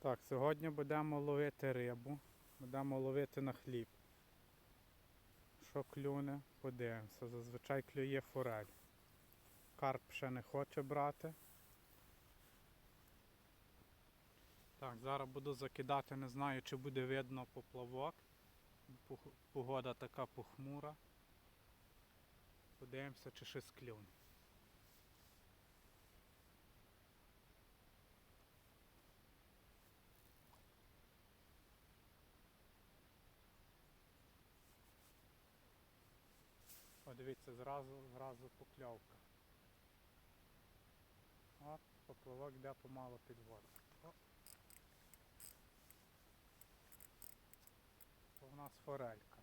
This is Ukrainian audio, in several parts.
Так, сьогодні будемо ловити рибу, будемо ловити на хліб. Що клюне, подивимося. Зазвичай клює форель. Карп ще не хоче брати. Так, зараз буду закидати, не знаю, чи буде видно поплавок. Погода така похмура. Подивимося, чи щось клюне. Дивіться, зразу, зразу покльовка. От, поплавок йде помало під воду. То нас форелька.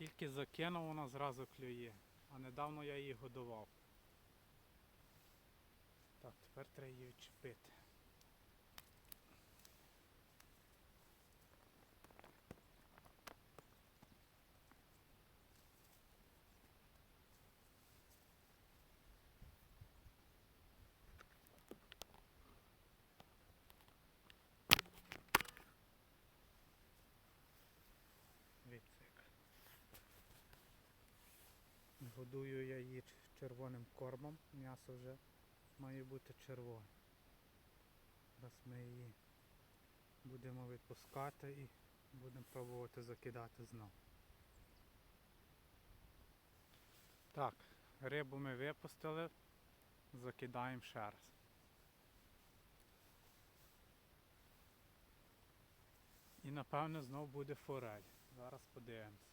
Тільки закинув, вона зразу клює. А недавно я її годував. Так, тепер треба її відчепити. Дивіться як. Годую я її червоним кормом. М'ясо вже має бути червоне. Зараз ми її будемо відпускати і будемо пробувати закидати знову. Так, рибу ми випустили, закидаємо ще раз. І напевно знов буде форель. Зараз подивимось.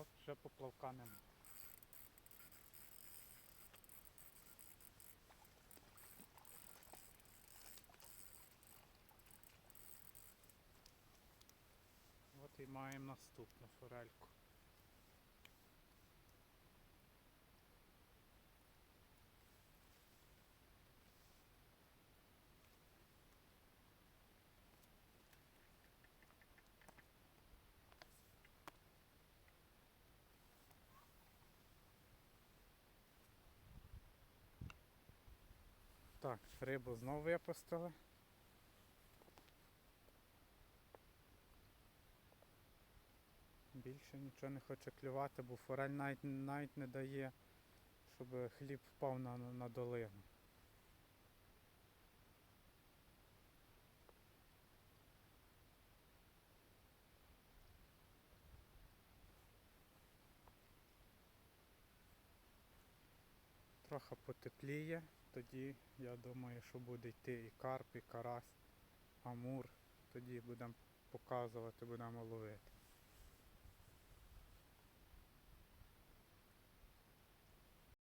От вже поплавка нема. От і маємо наступну форельку. Так, рибу знову випустили. Більше нічого не хоче клювати, бо форель навіть, навіть не дає, щоб хліб впав на, на долину. Трохи потепліє, тоді я думаю, що буде йти і карп, і карась, амур. Тоді будемо показувати, будемо ловити.